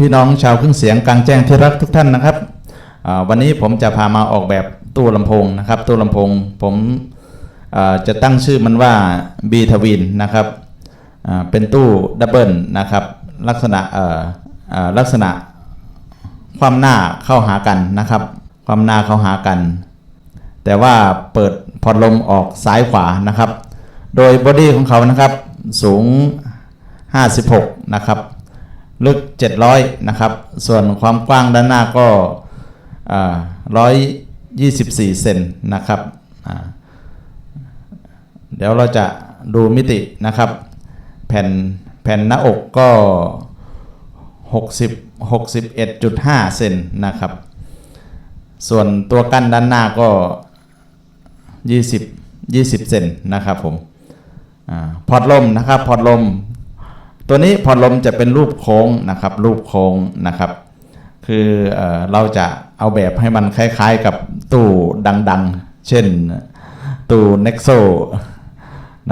พี่น้องชาวเครื่องเสียงกลางแจ้งที่รักทุกท่านนะครับวันนี้ผมจะพามาออกแบบตู้ลำโพงนะครับตู้ลำโพงผมจะตั้งชื่อมันว่า B ทวินนะครับเป็นตู้ดับเบิลนะครับลักษณะลักษณะความหน้าเข้าหากันนะครับ ความหน้าเข้าหากัน แต่ว่าเปิดพอดลมออกซ้ายขวานะครับ โดยบอดี้ของเขานะครับสูง 56 นะครับ ลึก 700 นะครับ ส่วนความกว้างด้านหน้าก็อ่า124 เซนนะครับ เดี๋ยวเราจะดูมิตินะครับ แผ่นแผ่นหน้าอกก็ 60 61.5 เซนนะครับ ส่วนตัวกั้นด้านหน้าก็ 20 20 เซนนะครับผมอพอร์ตลมนะครับ พอร์ตลม ตัวนี้พอลมจะเป็นรูปโค้งนะครับ รูปโค้งนะครับ คือเอเราจะเอาแบบให้มันคล้ายๆกับตู้ดังๆ เช่นตู้ Nexo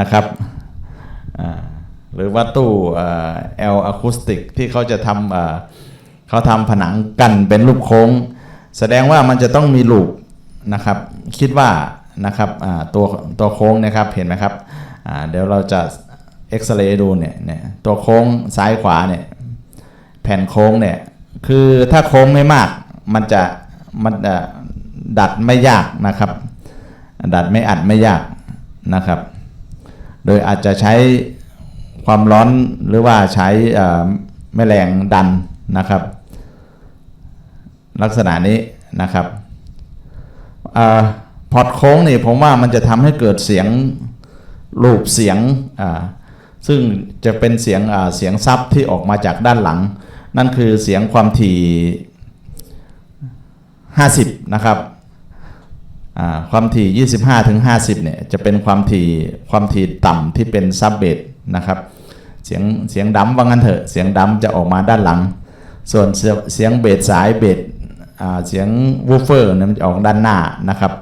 นะครับหรือว่าตู้เอ่อ L Acoustic ที่เขาจะทำเขาทำผนังกันเป็นรูปโค้ง แสดงว่ามันจะต้องมีลูปนะครับ คิดว่านะครับตัวตัวโค้งนะครับเห็นไหมครับเดี๋ยวเราจะ เอ็กซเรย์ดูเนี่ยเนี่ยตัวโค้งซ้ายขวาเนี่ยแผ่นโค้งเนี่ยคือถ้าโค้งไม่มากมันจะมันจะดัดไม่ยากนะครับ ดัดไม่อัดไม่ยากนะครับ โดยอาจจะใช้ความร้อนหรือว่าใช้แม่แรงดันนะครับ ลักษณะนี้นะครับอพอร์ตโค้งนี่ผมว่ามันจะทำให้เกิดเสียงลูปเสียงอ่า ซึ่งจะเป็นเสียงเสียงซับที่ออกมาจากด้านหลัง นั่นคือเสียงความถี่50 นะครับความถี่ 25ถึง50 เนี่ยจะเป็นความถี่ความถี่ต่ำที่เป็นซับเบสนะครับ เสียงเสียงดัมว่างั้นเถอะ เสียงดัมจะออกมาด้านหลัง ส่วนเสียงเบสสายเบสเสียงวูฟเฟอร์เนี่ยมันจะออกด้านหน้านะครับ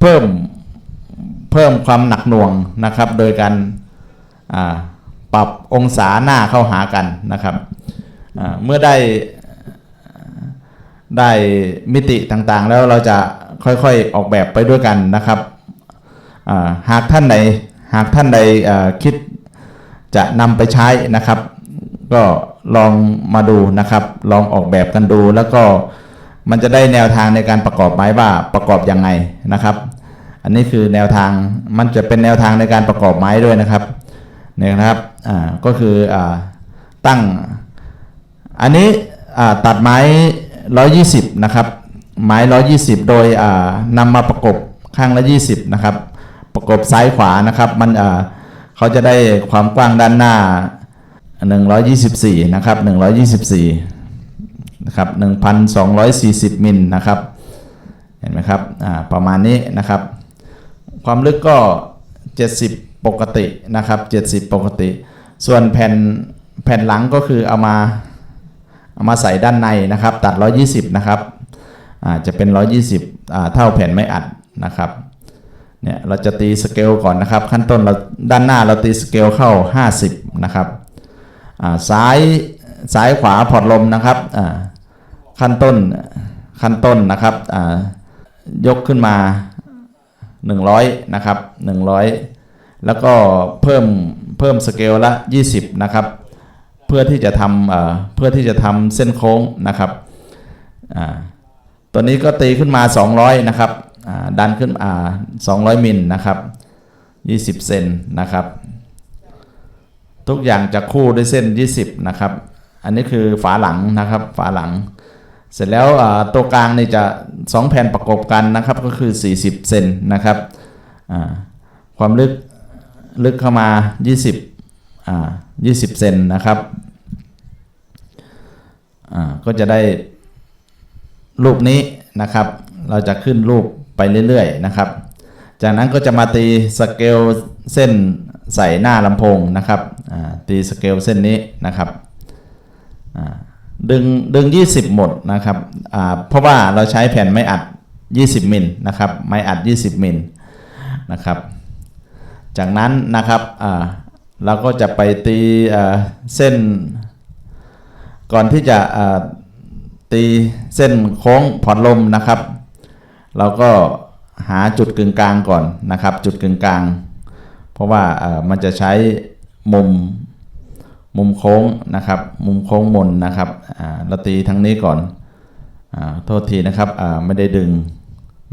เพิ่มเพิ่มความหนักหน่วงนะครับ โดยการ ปรับองศาหน้าเข้าหากันนะครับเมื่อได้ได้มิติต่างๆ แล้วเราจะค่อยๆออกแบบไปด้วยกันนะครับหากท่านใดหากท่านใดคิดจะนำไปใช้นะครับ ก็ลองมาดูนะครับ ลองออกแบบกันดูแล้วก็มันจะได้แนวทางในการประกอบไม้ว่าประกอบยังไงนะครับ อันนี้คือแนวทางมันจะเป็นแนวทางในการประกอบไม้ด้วยนะครับ นี่ยนะครับอ่าก็คืออ่าตั้ง อันนี้อ่าตัดไม้ 120 นะครับ ไม้ 120 โดยอ่านำมาประกบข้างละ 20 นะครับ ประกบซ้ายขวานะครับมันอ่าเขาจะได้ความกว้างด้านหน้า 124 นะครับ 124 นะครับ 1,240 มิลนะครับเห็นไหมครับอ่าประมาณนี้นะครับ ความลึกก็ 70 ปกตินะครับ70 ปกติ ส่วนแผ่นแผ่นหลังก็คือเอามาเอามาใส่ด้านในนะครับ ตัด 120 นะครับจะเป็น 120อ่าเท่าแผ่นไม่อัดนะครับเนี่ยเราจะตีสเกลก่อนนะครับ ขั้นต้นเราด้านหน้าเราตีสเกลเข้า 50 นะครับอ่าซ้ายซ้ายขวาพอร์ตลมนะครับอ่าขั้นต้นขั้นต้นนะครับอ่ายกขึ้นมา 100 นะครับ 100 แล้วก็เพิ่มเพิ่มสเกลละ 20 นะครับ เพื่อที่จะทำเอ่อเพื่อที่จะทำเส้นโค้งนะครับตัวนี้ก็ตีขึ้นมา 200 นะครับดันขึ้นอ่า200 มิลนะครับ 20 เซนนะครับ ทุกอย่างจะคู่ด้วยเส้น 20 นะครับ อันนี้คือฝาหลังนะครับ ฝาหลัง เสร็จแล้วอ่าตัวกลางนี่จะ 2 แผ่นประกบกันนะครับ ก็คือ 40 เซนนะครับความลึก ลึกเข้ามา 20อ่า20 เซนนะครับอ่าก็จะได้รูปนี้นะครับ เราจะขึ้นรูปไปเรื่อยๆนะครับ จากนั้นก็จะมาตีสเกลเส้นใส่หน้าลำโพงนะครับอ่าตีสเกลเส้นนี้นะครับอ่าดึงดึง 20 หมดนะครับอ่าเพราะว่าเราใช้แผ่นไม้อัด 20 มิลนะครับไม้อัด 20 มิลนะครับ จากนั้นนะครับเราก็จะไปตีเส้น ก่อนที่จะตีเส้นโค้งผ่อนลมนะครับ เราก็หาจุดกึ่งกลางก่อนนะครับ จุดกึ่งกลาง เพราะว่ามันจะใช้มุมมุมโค้งนะครับ มุมโค้งมนนะครับเราตีทั้งนี้ก่อนอโทษทีนะครับไม่ได้ดึง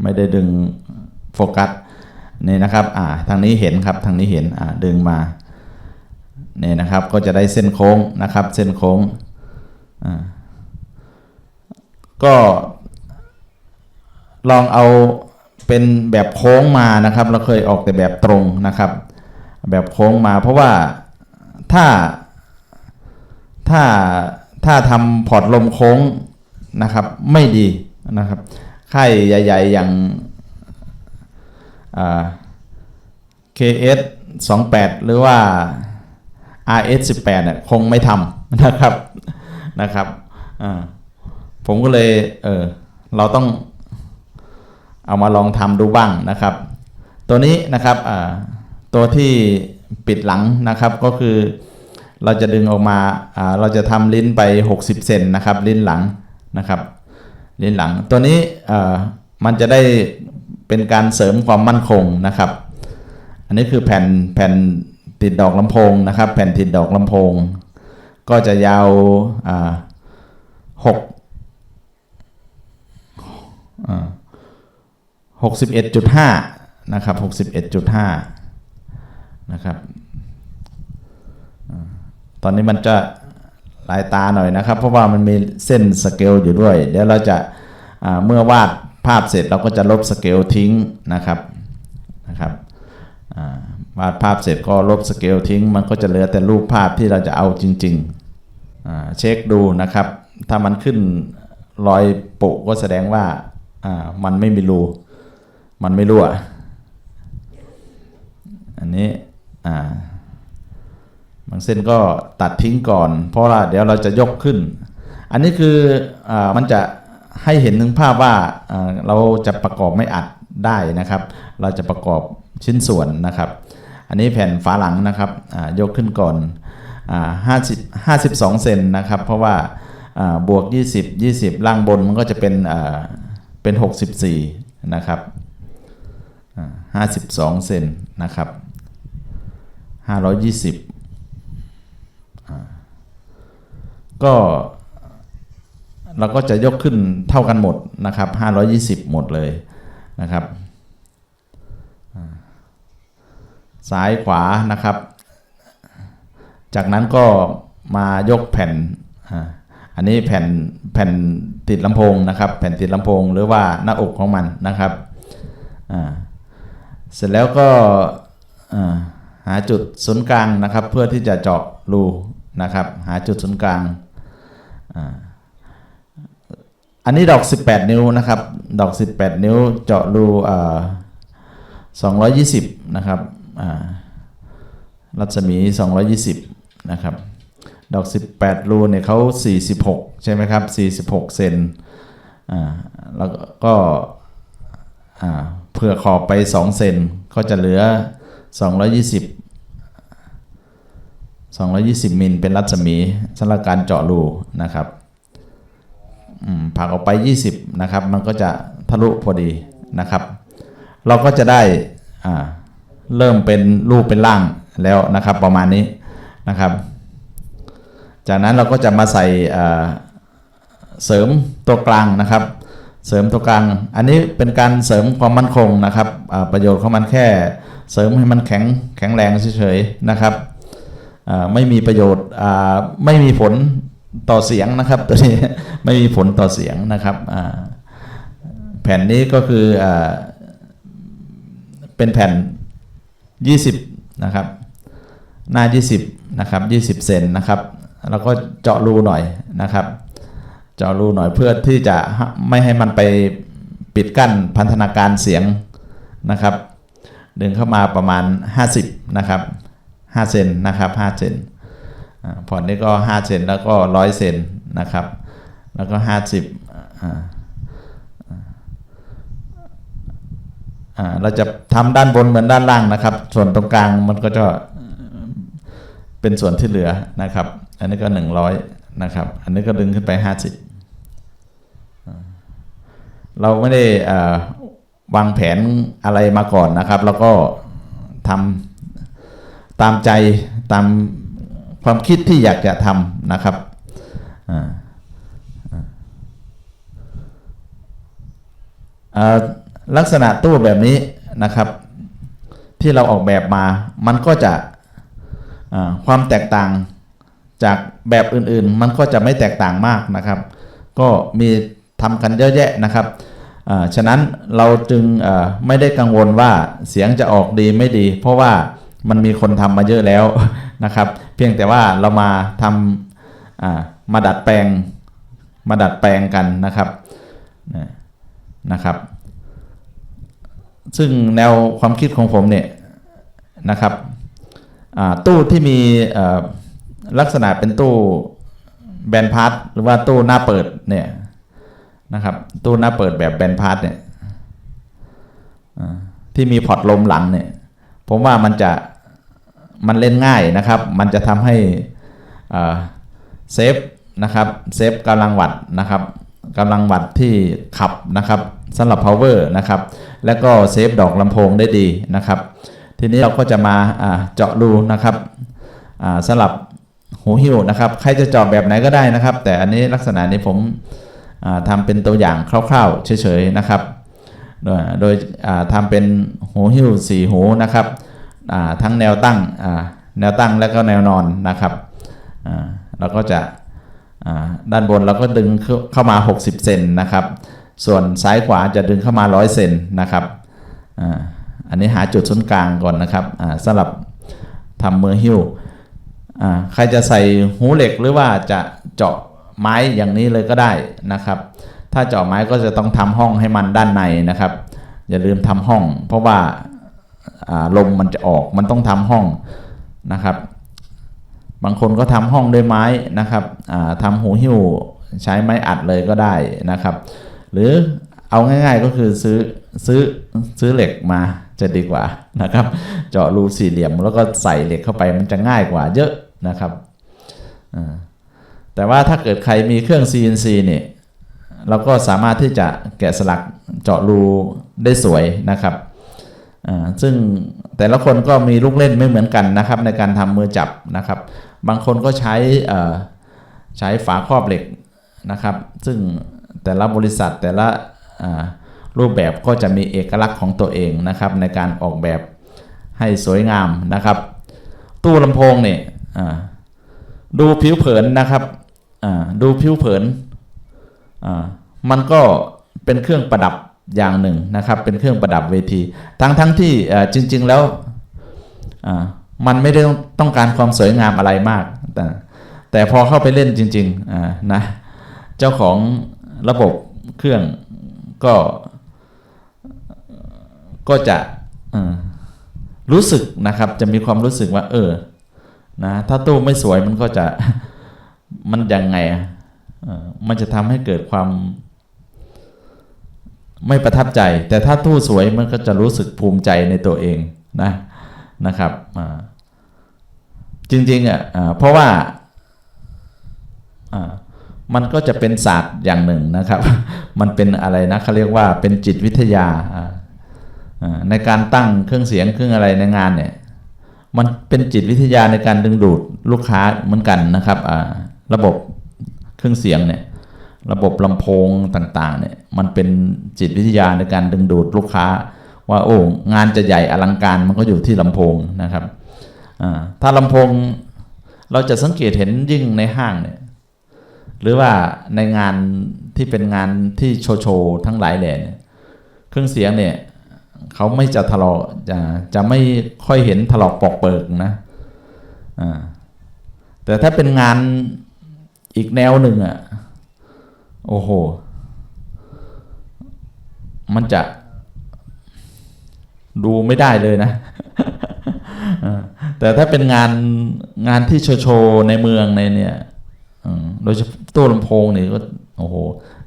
ไม่ได้ดึงโฟกัส นี่นะครับอ่าทางนี้เห็นครับทางนี้เห็นอ่าดึงมานี่นะครับก็จะได้เส้นโค้งนะครับ เส้นโค้งอ่าก็ลองเอาเป็นแบบโค้งมานะครับเราเคยออกแต่แบบตรงนะครับ แบบโค้งมาเพราะว่าถ้าถ้าถ้าทำพอร์ตลมโค้งนะครับไม่ดีนะครับค่ายใหญ่ ๆ อย่าง KS 28 หรือว่า RS 18เนี่ยคงไม่ทำนะครับนะครับผมก็เลยเออเราต้องเอามาลองทำดูบ้างนะครับ ตัวนี้นะครับตัวที่ปิดหลังนะครับก็คือเราจะดึงออกมาเราจะทำลิ้นไป 60 เซนนะครับ ลิ้นหลังนะครับ ลิ้นหลังตัวนี้มันจะได้ เป็นการเสริมความมั่นคงนะครับ อันนี้คือแผ่นแผ่นติดดอกลำโพงนะครับ แผ่นติดดอกลำโพง ก็จะยาวอ่าหกสิบเอ่า61.5นะครับ61.5นะครับอตอนนี้มันจะลายตาหน่อยนะครับ เพราะว่ามันมีเส้นสเกลอยู่ด้วย เดี๋ยวเราจะเมื่อวาด ภาพเสร็จเราก็จะลบสเกลทิ้งนะครับนะครับวาดภาพเสร็จก็ลบสเกลทิ้ง มันก็จะเหลือแต่รูปภาพที่เราจะเอาจริงๆเช็คดูนะครับ ถ้ามันขึ้นรอยปุก็แสดงว่ามันไม่มีรูมันไม่รั่วอันนี้บางเส้นก็ตัดทิ้งก่อน เพราะว่าเดี๋ยวเราจะยกขึ้น อันนี้คืออมันจะ ให้เห็นถึงภาพว่าเราจะประกอบไม่อัดได้นะครับ เราจะประกอบชิ้นส่วนนะครับ อันนี้แผ่นฝาหลังนะครับยกขึ้นก่อน50 52 เซนนะครับ เพราะว่าบวก 20 20 ล่างบนมันก็จะเป็นเป็น 64 นะครับห้าสิบสองเซนนะครับห้าร้อยยี่สิบก็ เราก็จะยกขึ้นเท่ากันหมดนะครับห้าร้อยี่สิบหมดเลยนะครับ ซ้ายขวานะครับ จากนั้นก็มายกแผ่น อันนี้แผ่นแผ่นติดลำโพงนะครับ แผ่นติดลำโพงหรือว่าหน้าอกของมันนะครับ เสร็จแล้วก็หาจุดศูนย์กลางนะครับ เพื่อที่จะเจาะรูนะครับ หาจุดศูนย์กลางอ่า อันนี้ดอก 18 นิ้วนะครับ ดอก 18 นิ้วเจาะรูอ่า220 นะครับอ่ารัศมี 220 นะครับ ดอก 18 รูเนี่ยเขา46 ใช่ไหมครับ 46 เซนอ่าแล้วก็อ่าเผื่อขอบไป 2 เซนก็จะเหลือ 220 220 มิลเป็นรัศมีสำหรับการเจาะรูนะครับ ผักออกไป 20 นะครับ มันก็จะทะลุพอดีนะครับ เราก็จะได้เริ่มเป็นรูปเป็นร่างแล้วนะครับ ประมาณนี้นะครับ จากนั้นเราก็จะมาใส่เสริมตัวกลางนะครับ เสริมตัวกลาง อันนี้เป็นการเสริมความมั่นคงนะครับประโยชน์ของมันแค่ เสริมให้มันแข็งแข็งแรงเฉยๆนะครับไม่มีประโยชน์ไม่มีผล ต่อเสียงนะครับ ตัวนี้ไม่มีผลต่อเสียงนะครับแผ่นนี้ก็คืออเป็นแผ่น 20 นะครับ หน้า 20 นะครับ 20 เซนนะครับ แล้วก็เจาะรูหน่อยนะครับ เจาะรูหน่อยเพื่อที่จะไม่ให้มันไปปิดกั้นพันธนาการเสียงนะครับ ดึงเข้ามาประมาณ 50 นะครับ5เซนนะครับ5เซน อ่อร์ตนี้ก็ 5 เซนแล้วก็ 100 เซนนะครับ แล้วก็ 50อ่าอ่าเราจะทำด้านบนเหมือนด้านล่างนะครับ ส่วนตรงกลางมันก็จะเป็นส่วนที่เหลือนะครับ อันนี้ก็ 100 นะครับ อันนี้ก็ดึงขึ้นไปห้าสิบเราไม่ได้วางแผนอะไรมาก่อนนะครับ แล้วก็ทำตามใจตาม ความคิดที่อยากจะทำนะครับลักษณะตู้แบบนี้นะครับ ที่เราออกแบบมา มันก็จะความแตกต่างจากแบบอื่นๆ มันก็จะไม่แตกต่างมากนะครับ ก็มีทำกันเยอะแยะนะครับฉะนั้นเราจึงไม่ได้กังวลว่าเสียงจะออกดีไม่ดี เพราะว่า มันมีคนทำมาเยอะแล้วนะครับ เพียงแต่ว่าเรามาทำมาดัดแปลงมาดัดแปลงกันนะครับนะครับ ซึ่งแนวความคิดของผมเนี่ยนะครับตู้ที่มีลักษณะเป็นตู้แบนพาร์ทหรือว่าตู้หน้าเปิดเนี่ยนะครับ ตู้หน้าเปิดแบบแบนพาร์ทเนี่ยที่มีพอร์ตลมหลังเนี่ย ผมว่ามันจะ มันเล่นง่ายนะครับ มันจะทำให้เซฟนะครับเซฟกำลังวัตต์นะครับกำลังวัตต์ที่ขับนะครับสำหรับ power นะครับ แล้วก็เซฟดอกลำโพงได้ดีนะครับ ทีนี้เราก็จะมาเจาะรูนะครับอ่าสำหรับหูหิ้วนะครับ ใครจะเจาะแบบไหนก็ได้นะครับ แต่อันนี้ลักษณะนี้ผมอ่าทำเป็นตัวอย่างคร่าวๆเฉยๆนะครับ โดยโดยอ่าทำเป็นหูหิ้วสี่หูนะครับ ทั้งแนวตั้งแนวตั้งและก็แนวนอนนะครับเราก็จะด้านบนเราก็ดึงเข้ามา 60 เซนนะครับ ส่วนซ้ายขวาจะดึงเข้ามา 100 เซนนะครับอ,อันนี้หาจุดศูนย์กลางก่อนนะครับสำหรับทำมือหิ้วใครจะใส่หูเหล็กหรือว่าจะเจาะไม้อย่างนี้เลยก็ได้นะครับ ถ้าเจาะไม้ก็จะต้องทำห้องให้มันด้านในนะครับ อย่าลืมทำห้อง เพราะว่า ลมมันจะออกมันต้องทำห้องนะครับ บางคนก็ทำห้องด้วยไม้นะครับอ่าทำหูหิ้วใช้ไม้อัดเลยก็ได้นะครับ หรือเอาง่ายๆก็คือซื้อซื้อซื้อเหล็กมาจะดีกว่านะครับ เจาะรูสี่เหลี่ยมแล้วก็ใส่เหล็กเข้าไปมันจะง่ายกว่าเยอะนะครับแต่ว่าถ้าเกิดใครมีเครื่อง CNC เนี่ยเราก็สามารถที่จะแกะสลักเจาะรูได้สวยนะครับ ซึ่งแต่ละคนก็มีลูกเล่นไม่เหมือนกันนะครับ ในการทำมือจับนะครับ บางคนก็ใช้ใช้ฝาครอบเหล็กนะครับ ซึ่งแต่ละบริษัทแต่ละรูปแบบก็จะมีเอกลักษณ์ของตัวเองนะครับ ในการออกแบบให้สวยงามนะครับ ตู้ลำโพงเนี่ยดูผิวเผินนะครับดูผิวเผินมันก็เป็นเครื่องประดับ อย่างหนึ่งนะครับ เป็นเครื่องประดับเวที ทั้งทั้งที่จริง ๆ แล้วมันไม่ได้ต้องการความสวยงามอะไรมาก แต่แต่พอเข้าไปเล่นจริงๆนะเจ้าของระบบเครื่องก็ ก็จะรู้สึกนะครับ จะมีความรู้สึกว่า เออนะถ้าตู้ไม่สวยมันก็จะมันยังไงอะเอ่อมันจะทำให้เกิดความ ไม่ประทับใจ แต่ถ้าตู้สวยมันก็จะรู้สึกภูมิใจในตัวเองนะนะครับจริงๆอะอ่าเพราะว่ามันก็จะเป็นศาสตร์อย่างหนึ่งนะครับ มันเป็นอะไรนะเขาเรียกว่าเป็นจิตวิทยาในการตั้งเครื่องเสียงเครื่องอะไรในงานเนี่ยมันเป็นจิตวิทยาในการดึงดูดลูกค้าเหมือนกันนะครับระบบเครื่องเสียงเนี่ย ระบบลำโพงต่างๆเนี่ยมันเป็นจิตวิทยาในการดึงดูดลูกค้า ว่าโอ้งานจะใหญ่อลังการมันก็อยู่ที่ลำโพงนะครับถ้าลำโพงเราจะสังเกตเห็นยิ่งในห้างเนี่ยหรือว่าในงานที่เป็นงานที่โชว์โชว์ทั้งหลายแหล่เครื่องเสียงเนี่ยเขาไม่จะทะเลาะจะจะไม่ค่อยเห็นถลอกปอกเปิกนะแต่ถ้าเป็นงานอีกแนวหนึ่งอะ โอ้โห มันจะดูไม่ได้เลยนะ แต่ถ้าเป็นงานงานที่โชว์ในเมืองในเนี่ยโดยเฉพาะตู้ลำโพงนี่ก็โอ้โห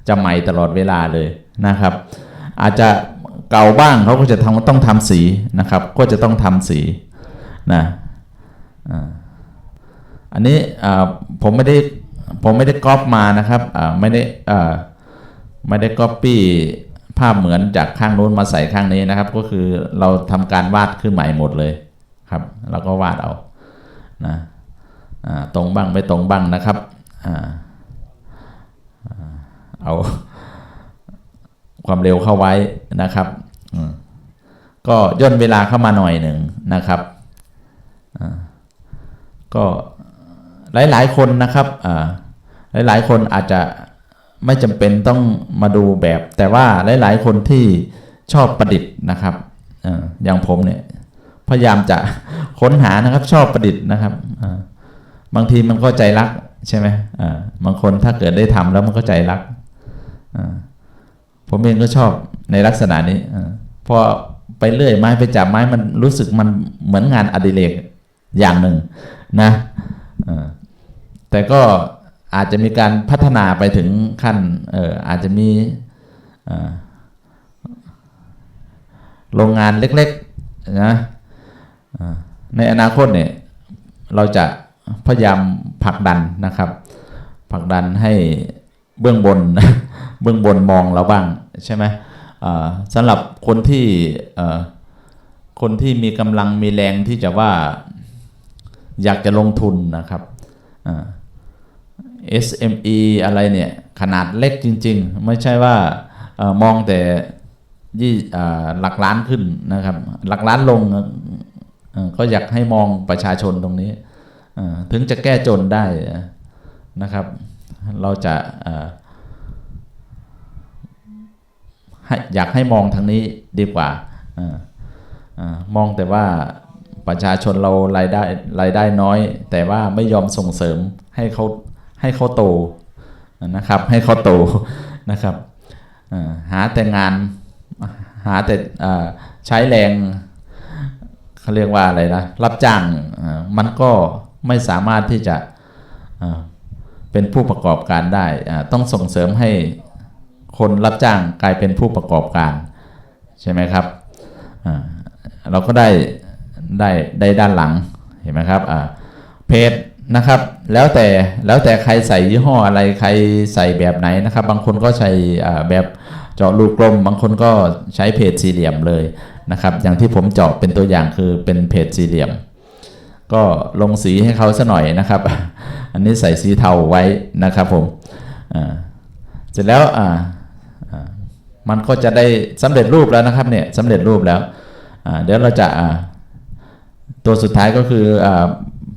จะใหม่ตลอดเวลาเลยนะครับ อาจจะเก่าบ้างเขาก็จะทำต้องทำสีนะครับ ก็จะต้องทำสีนะอันนี้ผมไม่ได้ ผมไม่ได้ก๊อปมานะครับไม่ได้ไม่ได้ก๊อปปี้ภาพเหมือนจากข้างนู้นมาใส่ข้างนี้นะครับ ก็คือเราทำการวาดขึ้นใหม่หมดเลยครับแล้วก็วาดเอานะตรงบ้างไม่ตรงบ้างนะครับอเอาความเร็วเข้าไว้นะครับก็ย่นเวลาเข้ามาหน่อยหนึ่งนะครับก็ หลาย ๆ คนนะครับอ่าหลาย ๆ คนอาจจะไม่จำเป็นต้องมาดูแบบ แต่ว่าหลาย ๆ คนที่ชอบประดิษฐ์นะครับอย่างผมเนี่ยพยายามจะค้นหานะครับชอบประดิษฐ์นะครับบางทีมันก็ใจรักใช่ไหมบางคนถ้าเกิดได้ทำแล้วมันก็ใจรักผมเองก็ชอบในลักษณะนี้อาพอไปเลื่อยไม้ไปจับไม้มันรู้สึกมันเหมือนงานอดิเรกอย่างหนึ่งนะ แต่ก็อาจจะมีการพัฒนาไปถึงขั้นเอออาจจะมีโรงงานเล็กๆนะในอนาคตเนี่ยเราจะพยายามผลักดันนะครับผลักดันให้เบื้องบนเบื้องบนมองเราบ้างใช่ไหมสำหรับคนที่คนที่มีกำลังมีแรงที่จะว่าอยากจะลงทุนนะครับอ่า SME อะไรเนี่ยขนาดเล็กจริง ๆ ไม่ใช่ว่าออมองแต่ยี่หลักล้านขึ้นนะครับ หลักล้านลงก็อยากให้มองประชาชนตรงนี้ถึงจะแก้จนได้นะครับ เราจะอยากให้มองทางนี้ดีกว่าออามองแต่ว่าประชาชนเรารายได้รายได้น้อย แต่ว่าไม่ยอมส่งเสริมให้เขา ให้เขาโตนะครับ ให้เขาโตนะครับหาแต่งานหาแต่ใช้แรงเขาเรียกว่าอะไรนะรับจ้างมันก็ไม่สามารถที่จะเป็นผู้ประกอบการได้ต้องส่งเสริมให้คนรับจ้างกลายเป็นผู้ประกอบการ ใช่ไหมครับเราก็ได้ได้ได้ด้านหลังเห็นไหมครับเพจ นะครับ แล้วแต่แล้วแต่ใครใส่ยี่ห้ออะไรใครใส่แบบไหนนะครับ บางคนก็ใช้อ่แบบเจาะรูกลม บางคนก็ใช้เพจสี่เหลี่ยมเลยนะครับ อย่างที่ผมเจาะเป็นตัวอย่างคือเป็นเพจสี่เหลี่ยม ก็ลงสีให้เขาซะหน่อยนะครับ อันนี้ใส่สีเทาไว้นะครับผมเสร็จแล้วมันก็จะได้สำเร็จรูปแล้วนะครับเนี่ยสำเร็จรูปแล้วเดี๋ยวเราจะตัวสุดท้ายก็คืออ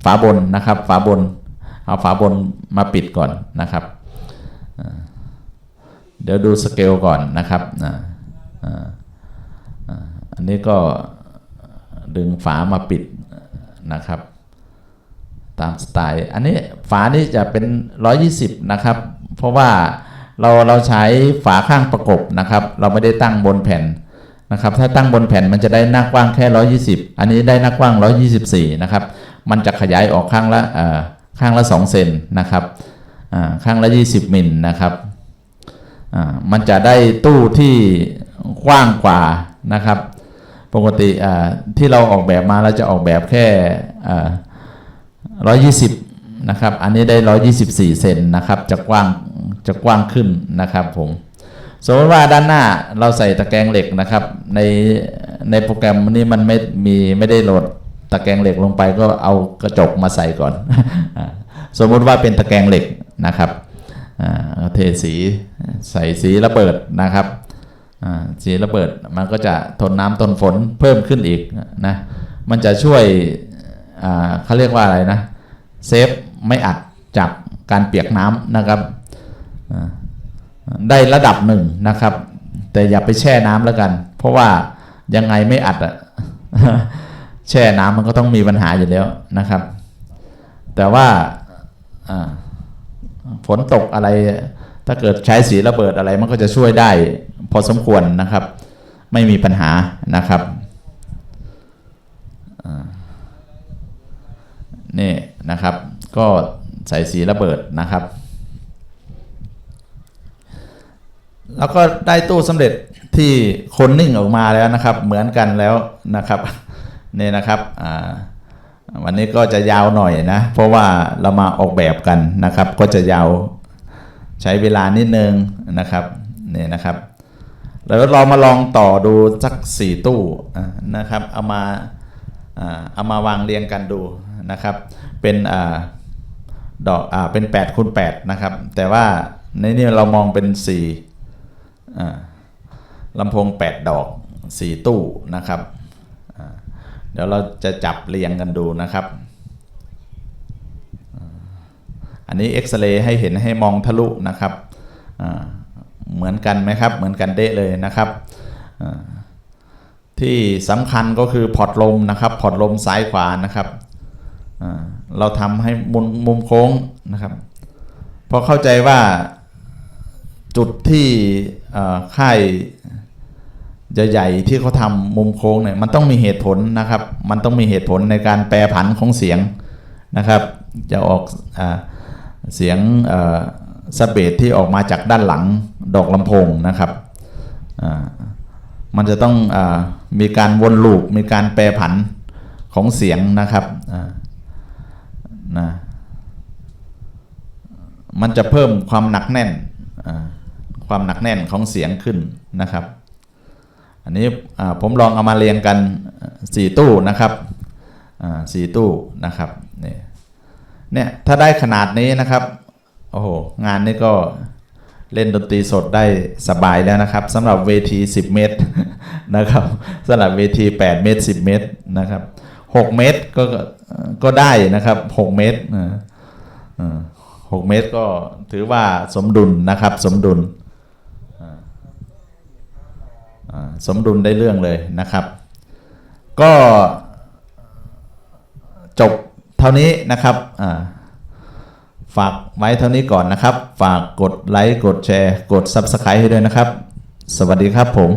ฝาบนนะครับ ฝาบน เอาฝาบนมาปิดก่อนนะครับ เดี๋ยวดูสเกลก่อนนะครับอันนี้ก็ดึงฝามาปิดนะครับ ตามสไตล์ อันนี้ฝานี่จะเป็น 120 นะครับ เพราะว่าเราเราใช้ฝาข้างประกบนะครับ เราไม่ได้ตั้งบนแผ่นนะครับ ถ้าตั้งบนแผ่นมันจะได้หน้ากว้างแค่ 120 อันนี้ได้หน้ากว้าง 124 นะครับ มันจะขยายออกข้างละข้างละ 2 เซนนะครับข้างละ 20 มิลนะครับมันจะได้ตู้ที่กว้างกว่านะครับ ปกติที่เราออกแบบมาเราจะออกแบบแค่อ่า120นะครับ อันนี้ได้124เซนนะครับ จะกว้าง จะกว้างขึ้นนะครับผม สมมติว่าด้านหน้าเราใส่ตะแกรงเหล็กนะครับ ในในโปรแกรมนี้มันไม่มีไม่ได้โหลด ตะแกรงเหล็กลงไปก็เอากระจกมาใส่ก่อน สมมุติว่าเป็นตะแกรงเหล็กนะครับเทสีใส่สีระเบิดนะครับสีระเบิดมันก็จะทนน้ำทนฝนเพิ่มขึ้นอีกนะมันจะช่วยเขาเรียกว่าอะไรนะเซฟไม่อัดจากการเปียกน้ำนะครับได้ระดับหนึ่งนะครับ แต่อย่าไปแช่น้ำแล้วกัน เพราะว่ายังไงไม่อัดอะ แช่น้ำมันก็ต้องมีปัญหาอยู่แล้วนะครับ แต่ว่าฝนตกอะไร ถ้าเกิดใช้สีระเบิดอะไรมันก็จะช่วยได้พอสมควรนะครับ ไม่มีปัญหานะครับนี่นะครับ ก็ใส่สีระเบิดนะครับ แล้วก็ได้ตู้สำเร็จที่คนนิ่งออกมาแล้วนะครับ เหมือนกันแล้วนะครับ นี่นะครับวันนี้ก็จะยาวหน่อยนะ เพราะว่าเรามาออกแบบกันนะครับ ก็จะยาวใช้เวลานิดนึงนะครับนี่นะครับ แล้วเรามาลองต่อดูสักสี่ตู้นะครับเอามาเอามาวางเรียงกันดูนะครับ เป็นอดอกอเป็น8คูณ8นะครับ แต่ว่าในนี้เรามองเป็น4อ่ลำโพง 8 ดอก 4 ตู้นะครับ เดี๋ยวเราจะจับเรียงกันดูนะครับ อันนี้เอ็กซเรย์ให้เห็นให้มองทะลุนะครับเหมือนกันไหมครับ เหมือนกันเดะเลยนะครับ ที่สำคัญก็คือพอร์ตลมนะครับพอร์ตลมซ้ายขวานะครับเราทำให้มุมมุมโค้งนะครับเพราะเข้าใจว่าจุดที่เอ่อค่าย ใหญ่ๆที่เขาทำมุมโค้งเนี่ยมันต้องมีเหตุผลนะครับ มันต้องมีเหตุผลในการแปรผันของเสียงนะครับ จะออกอเสียงสเบสที่ออกมาจากด้านหลังดอกลำโพงนะครับมันจะต้องอมีการวนลูปมีการแปรผันของเสียงนะครับนะมันจะเพิ่มความหนักแน่นความหนักแน่นของเสียงขึ้นนะครับ อันนี้ผมลองเอามาเรียงกันสี่ตู้นะครับสี่ตู้นะครับนี่เนี่ยถ้าได้ขนาดนี้นะครับโอ้โหงานนี้ก็เล่นดนตรีสดได้สบายแล้วนะครับสำหรับเวที 10 เมตรนะครับสำหรับเวที 8 เมตร 10 เมตรนะครับ6เมตรก็ก็ได้นะครับ 6 เมตรเออเออ6เมตรก็ถือว่าสมดุลนะครับสมดุล สมดุลได้เรื่องเลยนะครับ ก็จบเท่านี้นะครับฝากไว้เท่านี้ก่อนนะครับ ฝากกดไลค์ กดแชร์ กด Subscribe ให้ด้วยนะครับ สวัสดีครับผม